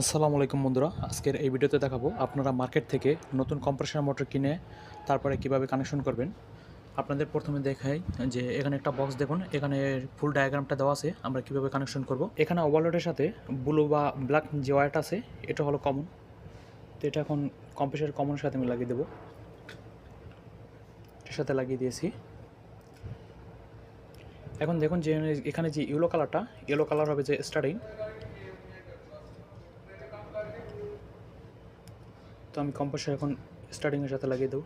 আসসালামু আলাইকুম বন্ধুরা, আজকের এই ভিডিওতে দেখাবো আপনারা মার্কেট থেকে নতুন কম্প্রেসার মোটর কিনে তারপরে কীভাবে কানেকশন করবেন। আপনাদের প্রথমে দেখাই যে এখানে একটা বক্স দেখুন, এখানে ফুল ডায়াগ্রামটা দেওয়া আছে, আমরা কীভাবে কানেকশন করব। এখানে ওভারলোডের সাথে ব্লু বা ব্ল্যাক যে ওয়ারটা আছে, এটা হলো কমন তো এটা এখন কম্প্রেসার কমনের সাথে আমি লাগিয়ে দেবো। এটার সাথে লাগিয়ে দিয়েছি। এখন দেখুন যে এখানে যে ইয়েলো কালারটা ইয়েলো কালার হবে যে স্টার্টিং তো আমি কম্প্রেসার এখন স্টার্টিংয়ের সাথে লাগিয়ে দেবো।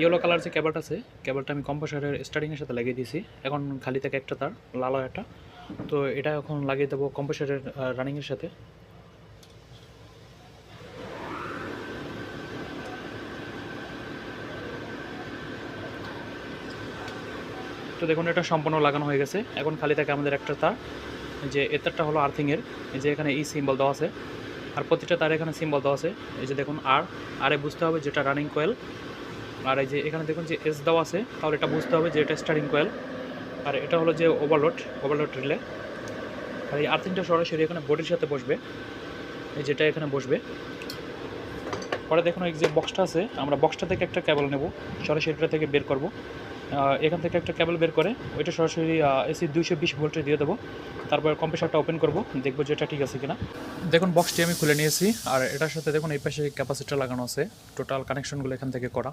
ইয়েলো কালার যে কেবলটা আছে কেবলটা আমি কম্প্রেসারের স্টার্টিংয়ের সাথে লাগিয়ে দিয়েছি। এখন খালি থাকে একটা, তার লাল একটা। তো এটা এখন লাগিয়ে দেবো কম্প্রেসারের রানিংয়ের সাথে। তো দেখুন, এটা সম্পূর্ণ লাগানো হয়ে গেছে। এখন খালি থাকে আমাদের একটা তার যে এ তারটা হলো আর্থিংয়ের যে এখানে ই সিম্বল দেওয়া আছে। আর প্রতিটা তার এখানে সিম্বল দেওয়া আছে। এই যে দেখুন, আর, আরে বুঝতে হবে যেটা রানিং কোয়েল আর এই যে এখানে দেখুন যে এস দেওয়া আছে, তাহলে এটা বুঝতে হবে যে এটা স্টারিং কোয়েল আর এটা হলো যে ওভারলোড ওভারলোড রিলে আর এই আর্থিংটা সরাসরি এখানে বডির সাথে বসবে। এই যেটা এখানে বসবে। পরে দেখুন এই যে বক্সটা আছে, আমরা বক্সটা থেকে একটা কেবল নেব। সরাসরি এটা থেকে বের করব। এখান থেকে একটা কেবল বের করে, ওইটা সরাসরি এসি দুইশো বিশ ভোল্টে দিয়ে দেবো। তারপর কম্প্রেসারটা ওপেন করব, দেখব যে এটা ঠিক আছে কিনা। দেখুন বক্সটি আমি খুলে নিয়েছি, আর এটার সাথে দেখুন, এই পাশে ক্যাপাসিটার লাগানো আছে। টোটাল কানেকশনগুলো এখান থেকে করা।